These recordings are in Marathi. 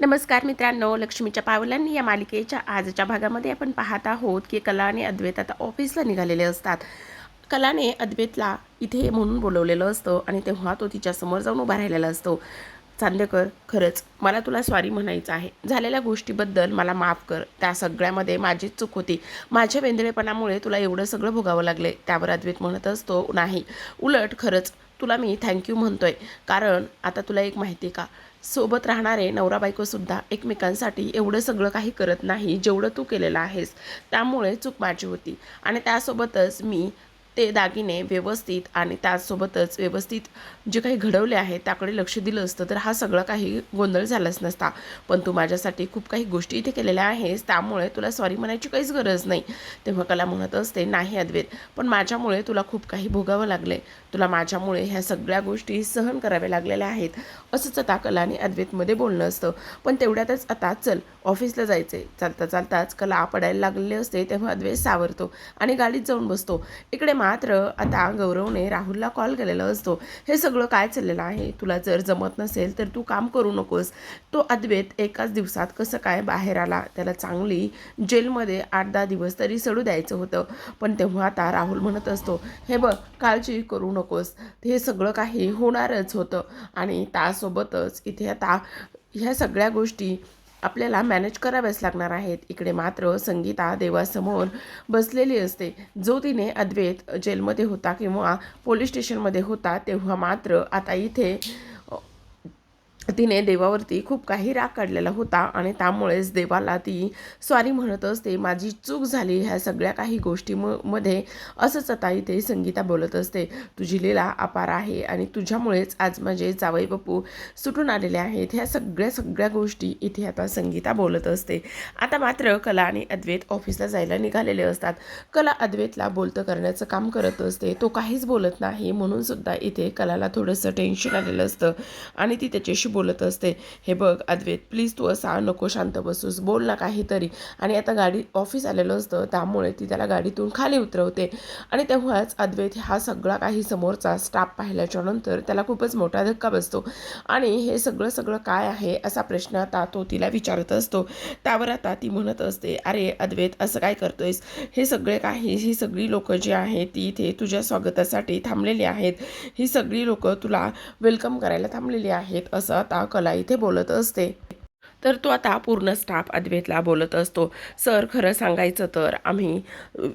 नमस्कार मित्रांनो लक्ष्मीच्या पावलांनी या मालिकेच्या आजच्या भागामध्ये आपण पाहत आहोत की कला आणि अद्वैत आता ऑफिसला निघालेले असतात. कलाने अद्वैतला इथे म्हणून बोलवलेलं असतं आणि तेव्हा तो तिच्यासमोर जाऊन उभा राहिलेला असतो. चांदेकर खरंच मला तुला स्वारी म्हणायचं आहे. झालेल्या गोष्टीबद्दल मला माफ कर. त्या सगळ्यामध्ये माझीच चूक होती. माझ्या वेंदळेपणामुळे तुला एवढं सगळं भोगावं लागले. त्यावर अद्वैत म्हणत असतो नाही. उलट खरंच तुला मी थँक्यू म्हणतोय. कारण आता तुला एक माहिती आहे का? सोबत राहणारे नवरा बायकोसुद्धा एकमेकांसाठी एवढं सगळं काही करत नाही जेवढं तू केलेलं आहेस. त्यामुळे चूक माझी होती. आणि त्यासोबतच मी ते दागिने व्यवस्थित आणि त्यासोबतच व्यवस्थित जे काही घडवले आहे त्याकडे लक्ष दिलं असतं तर हा सगळा काही गोंधळ झालाच नसता. पण तू माझ्यासाठी खूप काही गोष्टी इथे केलेल्या आहेस त्यामुळे तुला सॉरी म्हणायची काहीच गरज नाही. तेव्हा कला म्हणत असते नाही अद्वैत. पण माझ्यामुळे तुला खूप काही भोगावं लागले. तुला माझ्यामुळे ह्या सगळ्या गोष्टी सहन कराव्या लागलेल्या आहेत असंच आता कला आणि अद्वैतमध्ये बोलणं असतं. पण तेवढ्यातच आता चल ऑफिसला जायचे चालता चालताच कला पडायला लागलेले असते तेव्हा अद्वैत सावरतो आणि गाडीत जाऊन बसतो. इकडे मात्र आता गौरवने राहुलला कॉल केलेला असतो. हे सगळं काय चाललेलं आहे? तुला जर जमत नसेल तर तू काम करू नकोस. तो अद्वैत एकाच दिवसात कसं काय बाहेर आला? त्याला चांगली जेलमध्ये आठ दहा दिवस तरी सडू द्यायचं होतं. पण तेव्हा आता राहुल म्हणत असतो हे बघ काळजी करू नकोस. हे सगळं काही होणारच होतं. आणि त्यासोबतच इथे आता ह्या सगळ्या गोष्टी आपल्याला मॅनेज कराव्याच लागणार आहेत. इकडे मात्र संगीता देवासमोर बसलेली असते. जो तिने अद्वैत जेलमध्ये होता किंवा पोलीस स्टेशनमध्ये होता तेव्हा मात्र आता इथे तिने देवावरती खूप काही राग काढलेला होता आणि त्यामुळेच देवाला ती स्वारी म्हणत असते माझी चूक झाली ह्या सगळ्या काही गोष्टी म मध्ये असंच आता इथे संगीता बोलत असते. तुझी लीला अपार आहे आणि तुझ्यामुळेच आज माझे जावई बापू सुटून आलेले आहेत. ह्या सगळ्या सगळ्या गोष्टी इथे आता संगीता बोलत असते. आता मात्र कला आणि अद्वैत ऑफिसला जायला निघालेले असतात. कला अद्वैतला बोलतं करण्याचं काम करत असते. तो काहीच बोलत नाही. म्हणून सुद्धा इथे कलाला थोडंसं टेन्शन आलेलं असतं आणि ती त्याच्याशी बोलत असते. हे बघ अद्वैत प्लीज तू असा नको शांत बसूस बोल ना काहीतरी. आणि आता गाडी ऑफिस आलेलं असतं त्यामुळे ती त्याला गाडीतून खाली उतरवते. आणि तेव्हाच अद्वैत हा सगळा काही समोरचा स्टाफ पाहिल्याच्या नंतर त्याला खूपच मोठा धक्का बसतो. आणि हे सगळं सगळं काय आहे असा प्रश्न आता तो तिला विचारत असतो. त्यावर आता ती म्हणत असते अरे अद्वैत असं काय करतोयस? हे सगळे काही ही सगळी लोकं जी आहेत ती इथे तुझ्या स्वागतासाठी थांबलेली आहेत. ही सगळी लोकं तुला वेलकम करायला थांबलेली आहेत असं आता कला इथे बोलत असते. तर तो आता पूर्ण स्टाफ अद्वेतला बोलत असतो. सर खरं सांगायचं तर आम्ही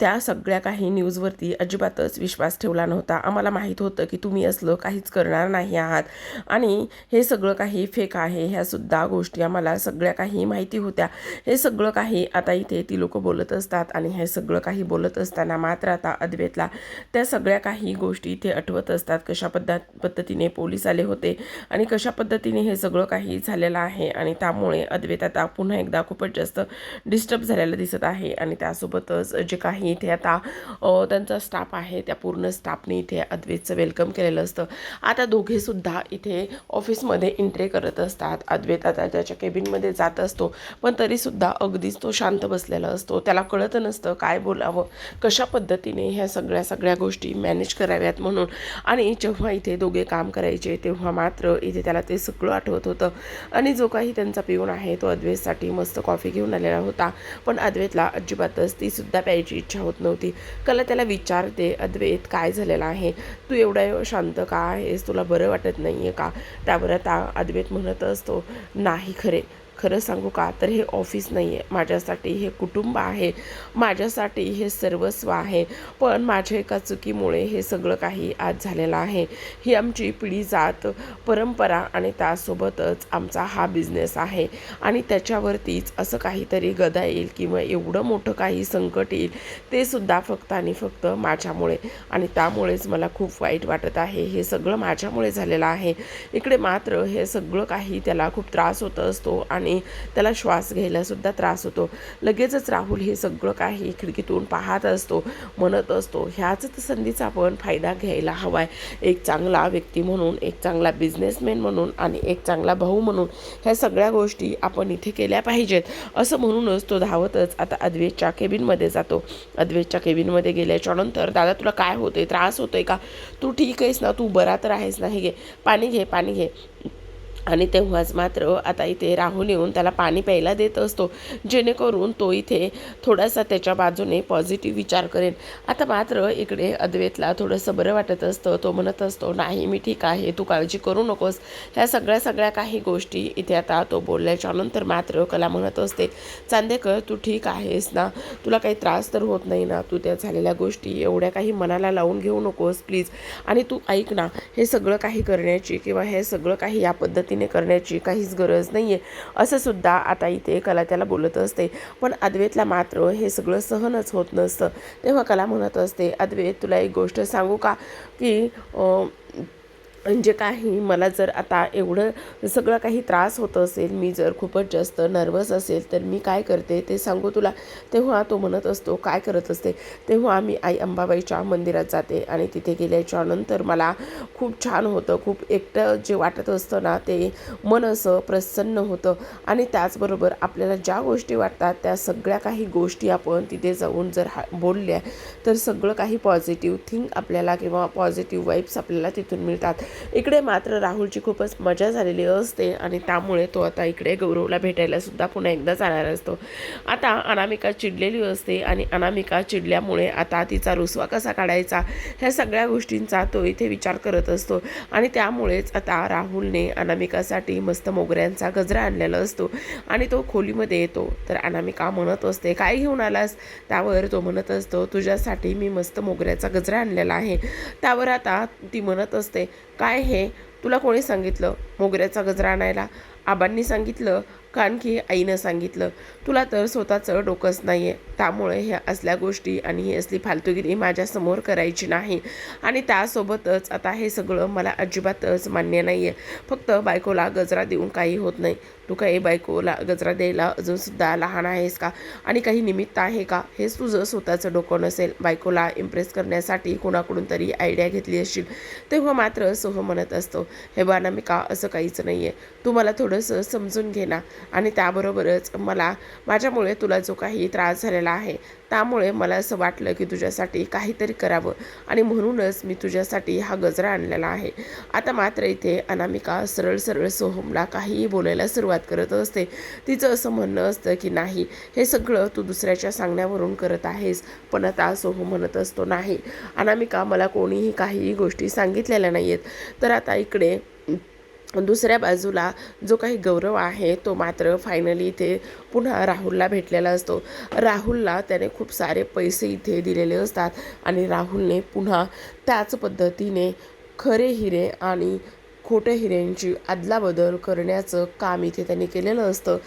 त्या सगळ्या काही न्यूजवरती अजिबातच विश्वास ठेवला नव्हता. आम्हाला माहीत होतं की तुम्ही असलं काहीच करणार नाही आहात. आणि हे सगळं काही फेक आहे. ह्यासुद्धा गोष्टी आम्हाला सगळ्या काही माहिती होत्या. हे सगळं काही आता इथे ती लोकं बोलत असतात आणि हे सगळं काही बोलत असताना मात्र आता अद्वेतला त्या सगळ्या काही गोष्टी इथे आठवत असतात. कशा पद्धत पद्धतीने पोलीस आले होते आणि कशा पद्धतीने हे सगळं काही झालेलं आहे आणि त्यामुळे त्यामुळे अद्वैत आता पुन्हा एकदा खूपच जास्त डिस्टर्ब झालेलं दिसत आहे. आणि त्यासोबतच जे काही इथे आता त्यांचा स्टाफ आहे त्या पूर्ण स्टाफने इथे अद्वैतचं वेलकम केलेलं असतं. आता दोघेसुद्धा इथे ऑफिसमध्ये एंट्री करत असतात. अद्वैत आता त्याच्या केबिनमध्ये जात असतो. पण तरीसुद्धा अगदीच तो शांत बसलेला असतो. त्याला कळत नसतं काय बोलावं कशा पद्धतीने ह्या सगळ्या सगळ्या गोष्टी मॅनेज कराव्यात म्हणून. आणि जेव्हा इथे दोघे काम करायचे तेव्हा मात्र इथे त्याला ते सगळं आठवत होतं. आणि जो काही त्यांचा पिऊन आहे. तो अद्वेतसाठी मस्त कॉफी घेऊन आलेला होता. पण अद्वेतला अजिबातच तीसुद्धा प्यायची इच्छा होत नव्हती. कला त्याला विचारते अद्वैत काय झालेलं आहे? तू एवढा शांत का आहेस? तुला बरं वाटत नाही आहे का? त्यावर आता अद्वैत म्हणत असतो नाही खरे. खरं सांगू का? तर हे ऑफिस नाही आहे माझ्यासाठी हे कुटुंब आहे. माझ्यासाठी हे सर्वस्व आहे. पण माझ्या एका चुकीमुळे हे सगळं काही आज झालेलं आहे. ही आमची पिढी जात परंपरा आणि त्यासोबतच आमचा हा बिझनेस आहे. आणि त्याच्यावरतीच असं काहीतरी गदा येईल किंवा एवढं मोठं काही संकट येईल ते सुद्धा फक्त आणि फक्त माझ्यामुळे. आणि त्यामुळेच मला खूप वाईट वाटत आहे. हे सगळं माझ्यामुळे झालेलं आहे. इकडे मात्र हे सगळं काही त्याला खूप त्रास होत असतो आणि त्याला श्वास घ्यायलासुद्धा त्रास होतो. लगेचच राहुल हे सगळं काही खिडकीतून पाहत असतो म्हणत असतो ह्याच संधीचा आपण फायदा घ्यायला हवा आहे एक चांगला व्यक्ती म्हणून एक चांगला बिझनेसमॅन म्हणून आणि एक चांगला भाऊ म्हणून ह्या सगळ्या गोष्टी आपण इथे केल्या पाहिजेत. असं म्हणूनच तो धावतच आता अद्वेतच्या केबिनमध्ये जातो. अद्वेतच्या केबिनमध्ये गेल्याच्यानंतर दादा तुला काय होतंय? त्रास होतोय का? तू ठीक आहेस ना? तू बरा तर आहेस ना? हे घे. पाणी घे पाणी घे. आणि तेव्हाच मात्र आता इथे राहुल येऊन त्याला पाणी प्यायला देत असतो. जेणेकरून तो इथे थोडासा त्याच्या बाजूने पॉझिटिव्ह विचार करेन. आता मात्र इकडे अद्वेतला थोडंसं बरं वाटत असतं. तो म्हणत असतो नाही मी ठीक आहे. तू काळजी करू नकोस. ह्या सगळ्या सगळ्या काही गोष्टी इथे आता तो बोलल्याच्या नंतर मात्र कला म्हणत असते चांदेकर तू ठीक आहेस ना? तुला काही त्रास तर होत नाही ना? तू त्या झालेल्या गोष्टी एवढ्या काही मनाला लावून घेऊ नकोस प्लीज. आणि तू ऐक ना हे सगळं काही करण्याची किंवा हे सगळं काही या पद्धतीने करण्याची काहीच गरज नाही आहे असं सुद्धा आता इथे कला त्याला बोलत असते. पण अद्वैतला मात्र हे सगळं सहनच होत नसतं. तेव्हा कला म्हणत असते अद्वैत तुला एक गोष्ट सांगू का? की अं, म्हणजे काही मला जर आता एवढं सगळं काही त्रास होत असेल मी जर खूपच जास्त नर्वस असेल तर मी काय करते ते सांगू तुला. तेव्हा तो म्हणत असतो काय करत असते? तेव्हा मी आई अंबाबाईच्या मंदिरात जाते आणि तिथे गेल्याच्यानंतर मला खूप छान होतं खूप एकटं जे वाटत असतं ना ते मन असं प्रसन्न होतं. आणि त्याचबरोबर आपल्याला ज्या गोष्टी वाटतात त्या सगळ्या काही गोष्टी आपण तिथे जाऊन जर हा बोलल्या तर सगळं काही पॉझिटिव्ह थिंक आपल्याला किंवा पॉझिटिव्ह वाईब्स आपल्याला तिथून मिळतात. इकडे मात्र राहुलची खूपच मजा झालेली असते आणि त्यामुळे तो आता इकडे गौरवला भेटायला सुद्धा पुन्हा एकदा जाणार असतो. आता अनामिका चिडलेली असते आणि अनामिका चिडल्यामुळे आता तिचा रुसवा कसा काढायचा ह्या सगळ्या गोष्टींचा तो इथे विचार करत असतो आणि त्यामुळेच आता राहुलने अनामिकासाठी मस्त मोगऱ्यांचा गजरा आणलेला असतो आणि तो खोलीमध्ये येतो. तर अनामिका म्हणत असते काय घेऊन आलास? त्यावर तो म्हणत असतो तुझ्यासाठी मी मस्त मोगऱ्याचा गजरा आणलेला आहे. त्यावर आता ती म्हणत असते काय हे? तुला कोणी सांगितलं? मोगऱ्याचा गजरा आणायला? आबांनी सांगितलं कारण की आईनं सांगितलं तुला तर स्वतःचं डोकंच नाही आहे त्यामुळे ह्या असल्या गोष्टी आणि ही असली फालतुगिरी माझ्यासमोर करायची नाही. आणि त्यासोबतच आता हे सगळं मला अजिबातच मान्य नाही आहे फक्त बायकोला गजरा देऊन काही होत नाही. तू काही बायकोला गजरा द्यायला अजूनसुद्धा लहान आहेस का? आणि काही निमित्त आहे का? हेच तुझं स्वतःचं डोकं नसेल. बायकोला इम्प्रेस करण्यासाठी कोणाकडून तरी आयडिया घेतली असशील. तेव्हा मात्र सोह म्हणत असतो हे बानामिका असं काहीच नाही आहे तू मला थोडंसं समजून घे ना. आणि त्याबरोबरच मला माझ्यामुळे तुला जो काही त्रास झालेला आहे त्यामुळे मला असं वाटलं की तुझ्यासाठी काहीतरी करावं आणि म्हणूनच मी तुझ्यासाठी हा गजरा आणलेला आहे. आता मात्र इथे अनामिका सरळ सरळ सोहमला काहीही बोलायला सुरुवात करत असते. तिचं असं म्हणणं असतं की नाही हे सगळं तू दुसऱ्याच्या सांगण्यावरून करत आहेस पण आता सोहम म्हणत असतो नाही अनामिका मला कोणीही काहीही गोष्टी सांगितलेल्या नाही आहेत तर आता इकडे दुसऱ्या बाजूला जो काही गौरव आहे तो मात्र फायनली इथे पुन्हा राहुलला भेटलेला असतो. राहुलला त्याने खूप सारे पैसे इथे दिलेले असतात आणि राहुलने पुन्हा त्याच पद्धतीने खरे हिरे आणि खोट्या हिऱ्यांची अदलाबदल करण्याचं काम इथे त्यांनी केलेलं असतं.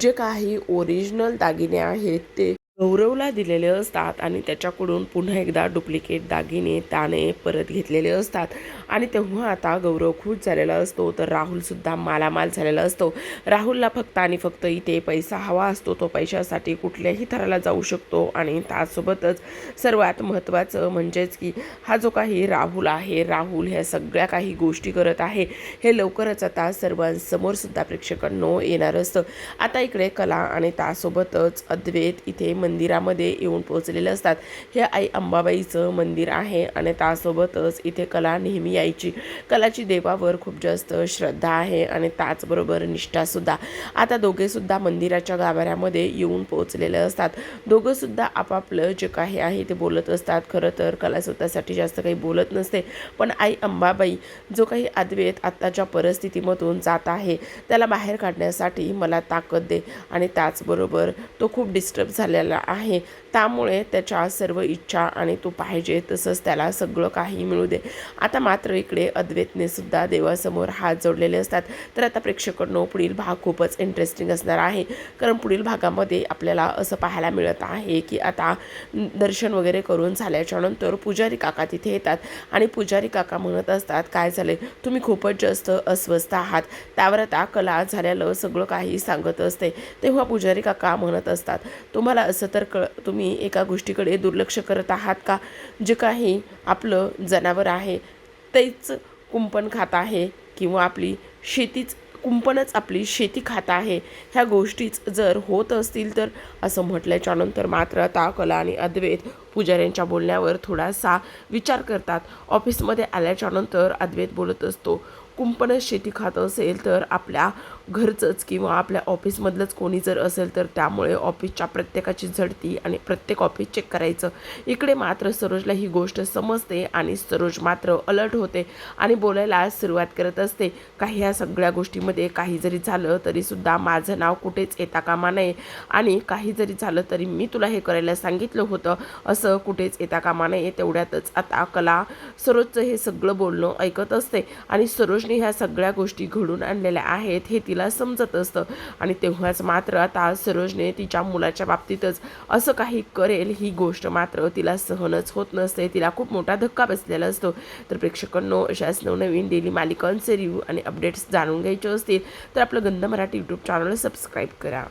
जे काही ओरिजिनल दागिने आहेत ते गौरवला दिलेले असतात आणि त्याच्याकडून पुन्हा एकदा डुप्लिकेट दागिने त्याने परत घेतलेले असतात. आणि तेव्हा आता गौरव खुश झालेला असतो. तर राहुलसुद्धा मालामाल झालेला असतो. राहुलला फक्त आणि फक्त इथे पैसा हवा असतो. तो पैशासाठी कुठल्याही थराला जाऊ शकतो. आणि त्यासोबतच सर्वात महत्त्वाचं म्हणजेच की हा जो काही राहुल आहे राहुल ह्या सगळ्या काही गोष्टी करत आहे हे लवकरच आता सर्वांसमोरसुद्धा प्रेक्षकांनो येणार असतं. आता इकडे कला आणि त्यासोबतच अद्वैत इथे मंदिरामध्ये येऊन पोहोचलेले असतात. हे आई अंबाबाईचं मंदिर आहे आणि त्यासोबतच इथे कला नेहमी यायची. कलाची देवावर खूप जास्त श्रद्धा आहे आणि त्याचबरोबर निष्ठासुद्धा आता दोघेसुद्धा मंदिराच्या गाभाऱ्यामध्ये येऊन पोहोचलेले असतात. दोघंसुद्धा आपापलं जे काही आहे ते बोलत असतात. खरं तर कला स्वतःसाठी जास्त काही बोलत नसते. पण आई अंबाबाई जो काही अद्वैत आत्ताच्या परिस्थितीमधून जात आहे त्याला बाहेर काढण्यासाठी मला ताकद दे आणि त्याचबरोबर तो खूप डिस्टर्ब झालेला आहे. त्यामुळे त्याच्या सर्व इच्छा आणि तो पाहिजे तसंच त्याला सगळं काही मिळू दे. आता मात्र इकडे अद्वैतने सुद्धा देवासमोर हात जोडलेले असतात. तर आता प्रेक्षकांनो पुढील भाग खूपच इंटरेस्टिंग असणार आहे. कारण पुढील भागामध्ये आपल्याला असं पाहायला मिळत आहे की आता दर्शन वगैरे करून झाल्याच्यानंतर पुजारी काका तिथे येतात. आणि पुजारी काका म्हणत असतात काय झाले तुम्ही खूपच जास्त अस्वस्थ आहात. त्यावर आता कला झालेलं सगळं काही सांगत असते. तेव्हा पुजारी काका म्हणत असतात तुम्हाला असं तर कळ तुम्ही एका गोष्टीकडे दुर्लक्ष करत आहात का? जे काही आपलं जनावर आहे तेच कुंपण खात आहे किंवा आपली शेतीच कुंपणच आपली शेती खात आहे ह्या गोष्टीच जर होत असतील तर असं म्हटल्याच्यानंतर मात्र आता कला आणि अद्वैत पुजाऱ्यांच्या बोलण्यावर थोडासा विचार करतात. ऑफिसमध्ये आल्याच्यानंतर अद्वैत बोलत असतो कुंपणच शेती खात असेल तर आपल्या घरचंच किंवा आपल्या ऑफिसमधलंच कोणी जर असेल तर त्यामुळे ऑफिसच्या प्रत्येकाची झडती आणि प्रत्येक ऑफिस चेक करायचं. इकडे मात्र सरोजला ही गोष्ट समजते आणि सरोज मात्र अलर्ट होते आणि बोलायला सुरुवात करत असते. काही ह्या सगळ्या गोष्टीमध्ये काही जरी झालं तरीसुद्धा माझं नाव कुठेच येता कामा नये आणि काही जरी झालं तरी मी तुला हे करायला सांगितलं होतं. असं कुठेच येता कामा नये तेवढ्यातच आता कला सरोजचं हे सगळं बोलणं ऐकत असते आणि सरोजने ह्या सगळ्या गोष्टी घडून आणलेल्या आहेत. हे ती तिला समजत असतं. आणि तेव्हाच मात्र आता सरोजने तिच्या मुलाच्या बाबतीतच असं काही करेल ही गोष्ट मात्र तिला सहनच होत नसते. तिला खूप मोठा धक्का बसलेला असतो. तर प्रेक्षकांनो अशाच नवनवीन डेली मालिकांचे रिव्ह्यू आणि अपडेट्स जाणून घ्यायचे असतील तर आपलं गंध मराठी यूट्यूब चॅनल सबस्क्राईब करा.